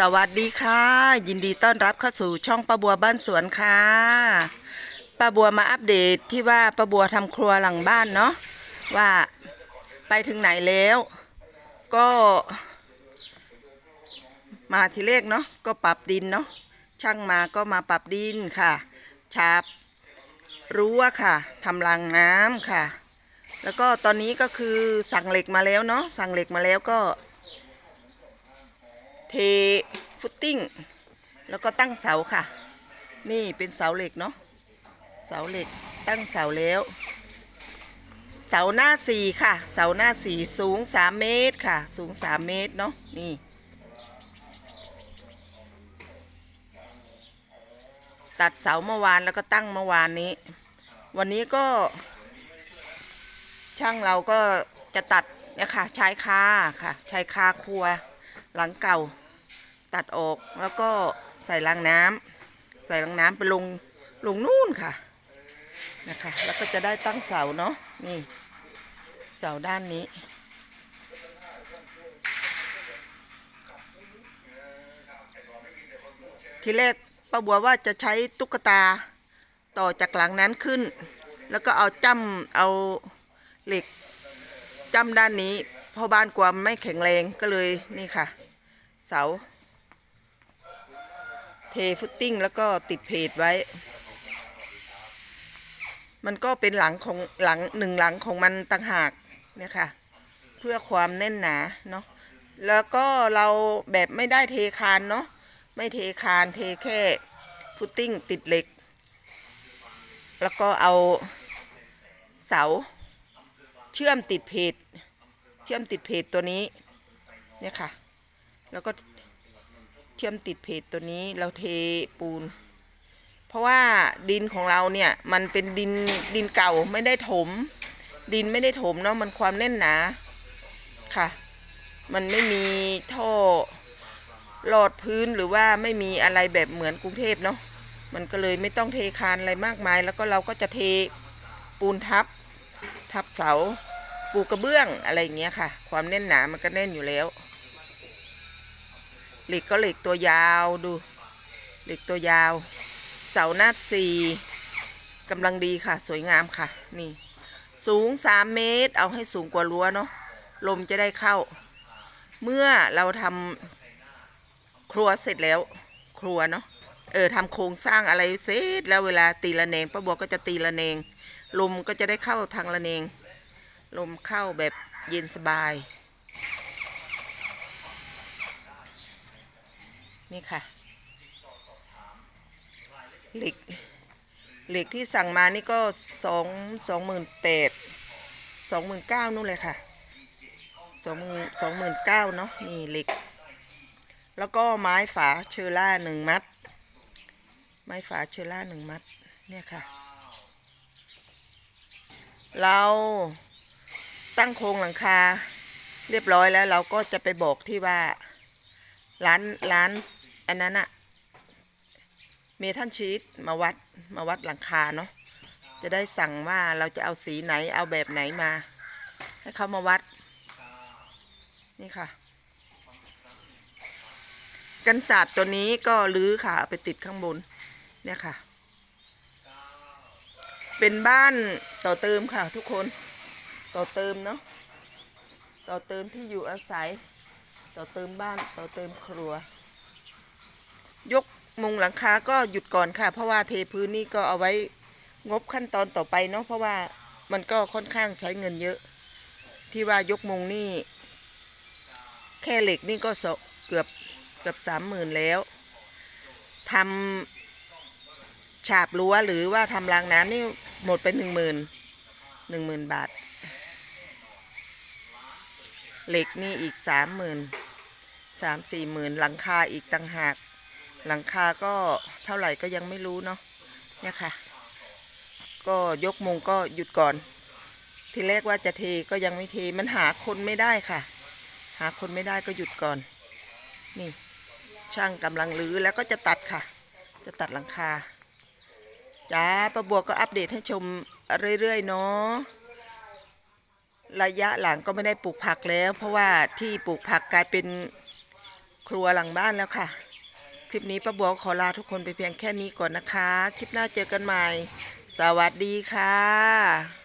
สวัสดีค่ะ ยินดีต้อนรับเข้าสู่ช่องป้าบัวบ้านสวนค่ะป้าบัวมาอัปเดตที่ว่าป้าบัวทำครัวหลังบ้านเนาะว่าไปถึงไหนแล้ว ก็ มาทีเลขเนาะก็ปรับดินเนาะช่างมาก็มาปรับดินค่ะฉาบรั้วค่ะทำรางน้ำค่ะ แล้วก็ตอนนี้ก็คือสั่งเหล็กมาแล้วเนาะสั่งเหล็กมาแล้วก็ เทฟุตติ้ง แล้วก็ตั้งเสาค่ะ นี่เป็นเสาเหล็กเนาะเสาเหล็กตั้งเสาแล้ว เสาหน้าสี่ค่ะ เสาหน้าสี่สูงสามเมตรค่ะ สูงสามเมตรเนาะนี่ตัดเสาเมื่อวานแล้วก็ตั้งเมื่อวานนี้ วันนี้ก็ ช่างเราก็จะตัดเนี่ยค่ะชายคาค่ะชายคาครัวหลังเก่า ตัดออกแล้วก็ใส่รางน้ำใส่รางน้ำไปลงลงนู่นค่ะนะคะ แล้วก็จะได้ตั้งเสาเนาะนี่เสาด้านนี้ทีแรกป้าบัวว่าจะใช้ตุ๊กตาต่อจากหลังนั้นขึ้น แล้วก็เอาจ้ำเอาเหล็กจ้ำด้านนี้ เพราะบ้านกวามไม่แข็งแรงก็เลยนี่ค่ะ เสา เทฟุตติ้งแล้วก็ติดเพจไว้ มันก็เป็นหลังของหลังหนึ่งหลังของมันต่างหากเนี่ยค่ะ เพื่อความแน่นหนาเนาะแล้วก็เราแบบไม่ได้เทคานเนาะไม่เทคานเทแค่ฟุตติ้งติดเหล็ก แล้วก็เอาเสา เชื่อมติดเพจเชื่อมติดเพจตัวนี้เนี่ยค่ะ แล้วก็ เชื่อมติดเพจตัวนี้เราเทปูน เพราะว่าดินของเราเนี่ยมันเป็นดินดินเก่าไม่ได้ถม ดินไม่ได้ถมเนาะมันความแน่นหนาค่ะ มันไม่มีท่อหลอดพื้นหรือว่าไม่มีอะไรแบบเหมือนกรุงเทพเนาะมันก็เลยไม่ต้องเทคานอะไรมากมาย แล้วก็เราก็จะเทปูนทับ ทับเสาปูกระเบื้องอะไรอย่างเงี้ยค่ะ ความแน่นหนามันก็แน่นอยู่แล้ว เหล็กก็เหล็กตัวยาวดู เหล็กตัวยาว เสาหน้าสี่กำลังดีค่ะ สวยงามค่ะ นี่ สูงสามเมตร เอาให้สูงกว่ารั้วเนาะลมจะได้เข้า เมื่อเราทำครัวเสร็จแล้ว ครัวเนาะเออทำโครงสร้างอะไรเสร็จแล้วเวลาตีละเนงป้าบัวก็จะตีละเนงลมก็จะได้เข้าทางละเนงลมเข้าแบบเย็นสบาย นี่ค่ะ เหล็ก เหล็กที่สั่งมานี่ก็สองสองหมื่นแปดสองหมื่นเก้านู่นเลยค่ะสองสองหมื่นเก้าเนาะนี่เหล็ก แล้วก็ไม้ฝาเชอร่าหนึ่งมัด ไม้ฝาเชอร่าหนึ่งมัด เนี่ยค่ะ เราตั้งโครงหลังคา เรียบร้อยแล้วเราก็จะไปบอกที่ว่าร้านร้าน อันนั้นอะเมทัลชีตมาวัดมาวัดหลังคาเนาะจะได้สั่งว่าเราจะเอาสีไหนเอาแบบไหนมา ให้เขามาวัด นี่ค่ะ กันศาสตร์ตัวนี้ก็ลื้อค่ะเอาไปติดข้างบน เนี่ยค่ะ เป็นบ้านต่อเติมค่ะทุกคนต่อเติมเนาะต่อเติมที่อยู่อาศัย ต่อเติมบ้านต่อเติมครัว ยกมุงหลังคาก็หยุดก่อนค่ะ เพราะว่าเทพื้นนี่ก็เอาไว้งบขั้นตอนต่อไปเนาะเพราะว่ามันก็ค่อนข้างใช้เงินเยอะ ที่ว่ายกมุงนี่ แค่เหล็กนี่ก็เกือบเกือบสามหมื่นแล้วทำฉาบรั้วหรือว่าทำรางน้ำนี่หมดไปหนึ่งหมื่นหนึ่งหมื่นบาท เหล็กนี่อีกสามหมื่นสามสี่หมื่นหลังคาอีกต่างหาก หลังคาก็เท่าไหร่ก็ยังไม่รู้เนาะเนี่ยค่ะ ก็ยกมงก็หยุดก่อน ทีแรกว่าจะเทก็ยังไม่เทมันหาคนไม่ได้ค่ะ หาคนไม่ได้ก็หยุดก่อน นี่ ช่างกำลังรื้อแล้วก็จะตัดค่ะ จะตัดหลังคาจ้าประบวก็อัปเดตให้ชมเรื่อยๆเนาะระยะหลังก็ไม่ได้ปลูกผักแล้ว เพราะว่าที่ปลูกผักกลายเป็นครัวหลังบ้านแล้วค่ะ ลิปนี้ป้าบัวขอลาทุกคนไปเพียงแค่นี้ก่อนนะคะ คลิปหน้าเจอกันใหม่ สวัสดีค่ะ